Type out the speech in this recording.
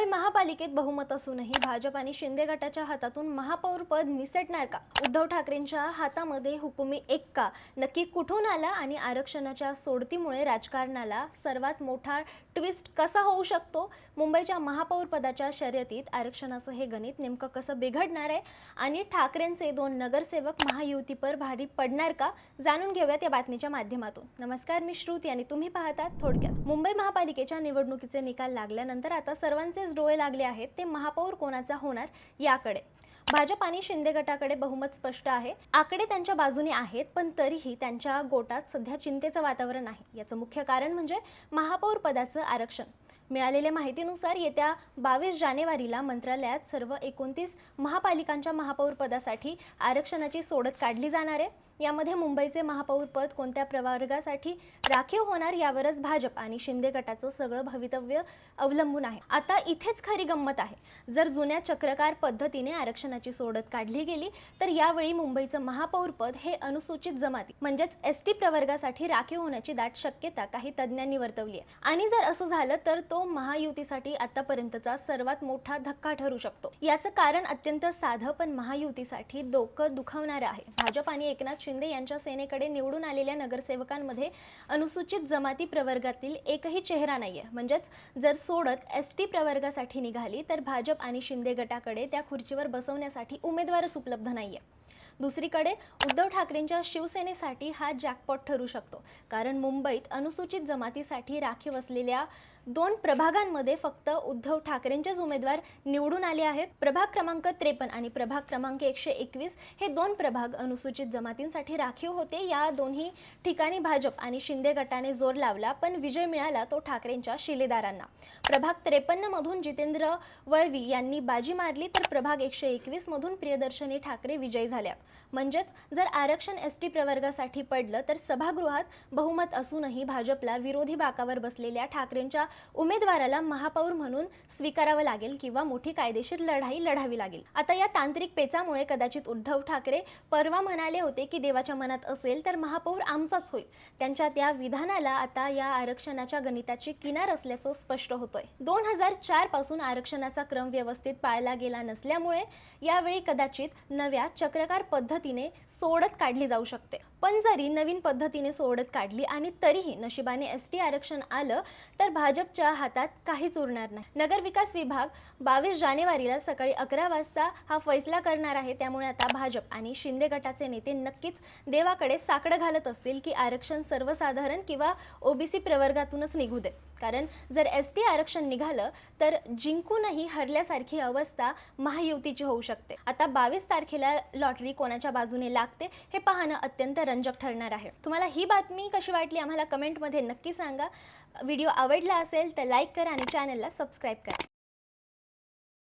मुंबई महापालिकेत बहुमत असूनही भाजप आणि शिंदे गटाच्या हातातून महापौरपद निसटणार का? उद्धव ठाकरेंच्या हातामध्ये हुकुमी एक्का नक्की कुठून आला आणि आरक्षणाच्या सोडतीमुळे राजकारणाला सर्वात मोठा ट्विस्ट कसा होऊ शकतो? मुंबईच्या महापौरपदाच्या शर्यतीत आरक्षणाचं हे गणित नेमकं कसं बिघडणार आहे? आणि ठाकरेंचे दोन नगरसेवक महायुतीपर भारी पडणार का? जाणून घेऊयात या बातमीच्या माध्यमातून. नमस्कार मी श्रुती आणि तुम्ही पाहतात थोडक्यात. मुंबई महापालिकेच्या निवडणुकीचे निकाल लागल्यानंतर आता सर्वांचे सर्वांचेच डोळे लागले आहेत ते महापौर कोणाचा होणार याकडे. भाजप आणि शिंदे गटाकडे बहुमत स्पष्ट आहे. आकडे त्यांच्या बाजूने आहेत पण तरीही त्यांच्या गोटात सध्या चिंतेचं वातावरण आहे. याचं मुख्य कारण म्हणजे महापौर पदाचं आरक्षण. मिळालेल्या माहितीनुसार येत्या बावीस जानेवारीला मंत्रालयात सर्व एकोणतीस महापालिकांच्या महापौरपदासाठी आरक्षणाची सोडत काढली जाणार आहे. यामध्ये मुंबईचे महापौरपद कोणत्या प्रवर्गासाठी राखीव होणार यावरच भाजप आणि शिंदे गटाचं सगळं भवितव्य अवलंबून आहे. आता इथेच खरी गंमत आहे. जर जुन्या चक्रकार पद्धतीने आरक्षणाची सोडत काढली गेली तर यावेळी मुंबईचं महापौरपद हे अनुसूचित जमाती म्हणजेच एस टी प्रवर्गासाठी राखीव होण्याची दाट शक्यता काही तज्ज्ञांनी वर्तवली आहे. आणि जर असं झालं तर तो महायुतीसाठी आतापर्यंतचा सर्वात मोठा धक्का ठरू शकतो. याचं कारण अत्यंत साधं पण महायुतीसाठी डोकं दुखावणारं आहे. भाजप आणि एकनाथ शिंदे यांच्या सेनेकडे निवडून आलेल्या नगरसेवकांमध्ये अनुसूचित जमाती प्रवर्गातील एकही चेहरा नाहीये. म्हणजेच जर सोडत एस टी प्रवर्गासाठी निघाली तर भाजप आणि शिंदे गटाकडे त्या खुर्चीवर बसवण्यासाठी उमेदवारच उपलब्ध नाहीये. दुसरीकडे उद्धव ठाकरेंच्या शिवसेनेसाठी हा जॅकपॉट ठरू शकतो. कारण मुंबईत अनुसूचित जमातीसाठी राखीव असलेल्या दोन प्रभागांमध्ये फक्त उद्धव ठाकरेंचेच उमेदवार निवडून आले आहेत. प्रभाग क्रमांक त्रेपन्न आणि प्रभाग क्रमांक एकशे एकवीस हे दोन प्रभाग अनुसूचित जमातींसाठी राखीव होते. या दोन्ही ठिकाणी भाजप आणि शिंदे गटाने जोर लावला पण विजय मिळाला तो ठाकरेंच्या शिलेदारांना. प्रभाग त्रेपन्नमधून जितेंद्र वळवी यांनी बाजी मारली तर प्रभाग एकशे एकवीसमधून प्रियदर्शनी ठाकरे विजयी झाल्या म्हणजेच जर आरक्षण एस टी प्रवर्गासाठी पडलं तर सभागृहात बहुमत असूनही भाजपला विरोधी बाकावर बसलेल्या ठाकरेंच्या उमेदवाराला महापौर म्हणून स्वीकारावं लागेल किंवा मोठी कायदेशीर लढाई लढावी लागेल. आता या तांत्रिक पेचामुळे कदाचित उद्धव ठाकरे परवा म्हणाले होते की देवाच्या मनात असेल तर महापौर आमचाच होईल. त्यांच्या त्या विधानाला आता या आरक्षणाच्या गणिताची किनार असल्याचं स्पष्ट होतंय. दोन हजार चारपासून आरक्षणाचा क्रम व्यवस्थित पाळला गेला नसल्यामुळे यावेळी कदाचित नव्या चक्रकार पद्धतीने सोडत काढली जाऊ शकते. पण जरी नवीन पद्धतीने सोडत काढली आणि तरीही नशिबाने एस टी आरक्षण आलं तर भाजपच्या हातात काहीच उरणार नाही. नगर विकास विभाग बावीस जानेवारीला सकाळी अकरा वाजता हा फैसला करणार आहे. त्यामुळे आता भाजप आणि शिंदे गटाचे नेते नक्कीच देवाकडे साकडं घालत असतील की आरक्षण सर्वसाधारण किंवा ओबीसी प्रवर्गातूनच निघू दे कारण जर एस टी आरक्षण निघालं तर जिंकूनही हरल्यासारखी अवस्था महायुतीची होऊ शकते. आता बावीस तारखेला लॉटरी कोणाच्या बाजूने लागते हे पाहणं अत्यंत रंजक ठरणार आहे. तुम्हाला ही बातमी कशी वाटली आम्हाला कमेंटमध्ये नक्की सांगा. व्हिडिओ आवडला असेल तर लाईक करा आणि चॅनलला सबस्क्राईब करा.